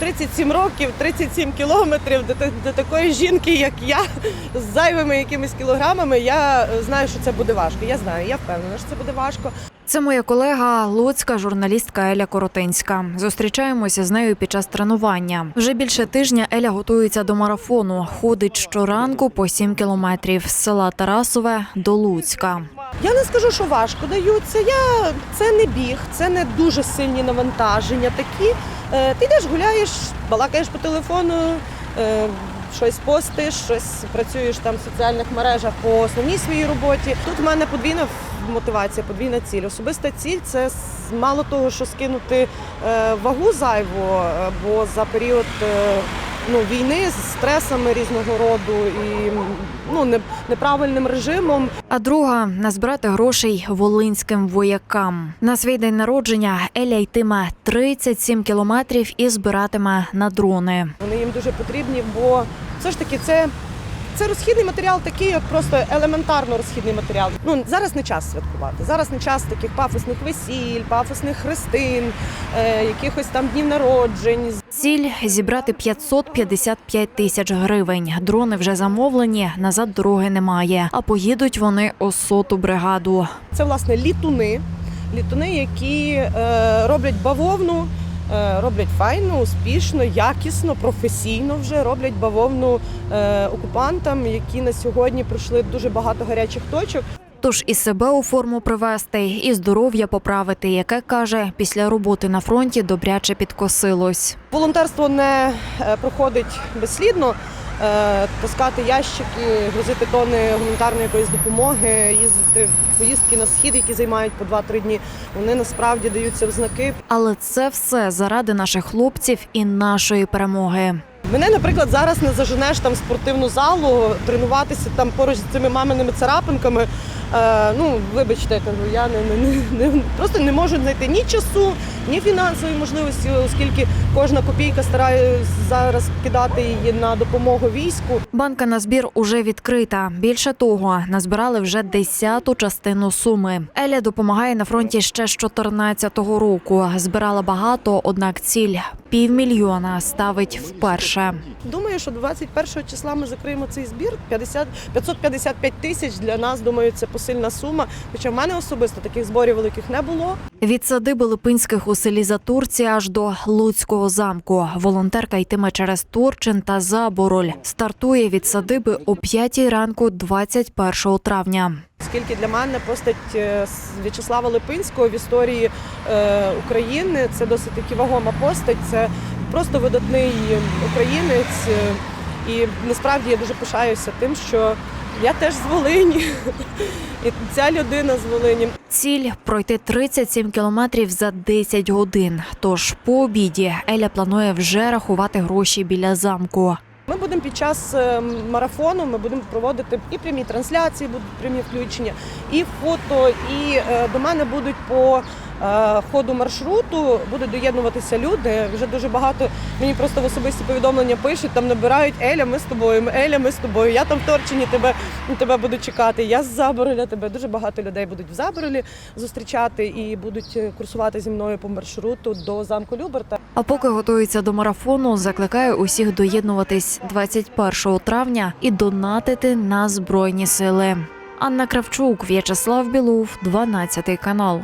37 років, 37 кілометрів до, до такої жінки, як я, з зайвими якимись кілограмами. Я е, знаю, що це буде важко. Я знаю, я впевнена, що це буде важко. Це моя колега, луцька журналістка Еля Коротинська. Зустрічаємося з нею під час тренування. Вже більше тижня Еля готується до марафону. Ходить щоранку по 7 кілометрів з села Тарасове до Луцька. Я не скажу, що важко даються. Я це не біг, це не дуже сильні навантаження. Такі ти йдеш, гуляєш, балакаєш по телефону, е, щось постиш, щось працюєш там в соціальних мережах по основній своїй роботі. Тут в мене подвійна мотивація, подвійна ціль. Особиста ціль це мало того, що скинути е, вагу зайву, е, бо за період. Ну, війни з стресами різного роду і ну неправильним режимом А друга назбирати грошей волинським воякам. На свій день народження Еля йтиме 37 кілометрів і збиратиме на дрони. Вони їм дуже потрібні, бо все ж таки це, це розхідний матеріал, такий, як просто елементарно розхідний матеріал. Ну зараз не час святкувати. Зараз не час таких пафосних весіль, пафосних хрестин, е, якихось там днів народжень. Ціль зібрати 555 тисяч гривень. Дрони вже замовлені, назад дороги немає. А поїдуть вони у соту бригаду. Це власне літуни, літуни, які е, роблять бавовну. Е, Роблять файно, успішно, якісно, професійно вже роблять бавовну е, окупантам, які на сьогодні пройшли дуже багато гарячих точок. Тож і себе у форму привести, і здоров'я поправити, яке каже, після роботи на фронті добряче підкосилось. Волонтерство не е, проходить безслідно. Е, Таскати ящики, грузити тони гуманітарної якоїсь допомоги, їздити в поїздки на схід, які займають по 2-3 дні. Вони насправді даються в знаки. Але це все заради наших хлопців і нашої перемоги. Мене, наприклад, зараз не заженеш там в спортивну залу, тренуватися там поруч з цими маминими царапинками. Е, ну, вибачте, я кажу, я не, не, не, не просто не можу знайти ні часу, ні фінансової можливості, оскільки кожна копійка стараю зараз кидати її на допомогу війську. Банка на збір уже відкрита. Більше того, назбирали вже десяту частину суми. Еля допомагає на фронті ще з 14-го року. Збирала багато, однак ціль півмільйона ставить вперше. Думаю, що 21 числа ми закриємо цей збір. 50, 555 тисяч для нас, думаю, це посильна сума. Хоча в мене особисто таких зборів великих не було. Від садиби Липинських у селі Затурці аж до Луцького замку. Волонтерка йтиме через Турчин та Забороль. Стартує від садиби о 5 ранку 21 травня. Оскільки для мене постать е, В'ячеслава Липинського в історії е, України це досить таки вагома постать. Це просто видатний українець. І насправді я дуже пишаюся тим, що я теж з Волині, і ця людина з Волині. Ціль пройти 37 кілометрів за 10 годин. Тож по обіді Еля планує вже рахувати гроші біля замку. Ми будемо під час е, марафону, ми будемо проводити і прямі трансляції, будуть прямі включення, і фото, і е, до мене будуть по ходу маршруту будуть доєднуватися люди. Вже дуже багато мені просто в особисті повідомлення пишуть, там набирають Еля, ми з тобою, Еля, ми з тобою. Я там в Торчині тебе, тебе буду чекати. Я з Забороля тебе. Дуже багато людей будуть в Заборолі зустрічати і будуть е, курсувати зі мною по маршруту до замку Люберта. А поки готується до марафону, закликаю усіх доєднуватись 21 травня і донатити на збройні сили. Анна Кравчук, В'ячеслав Білов, 12 канал.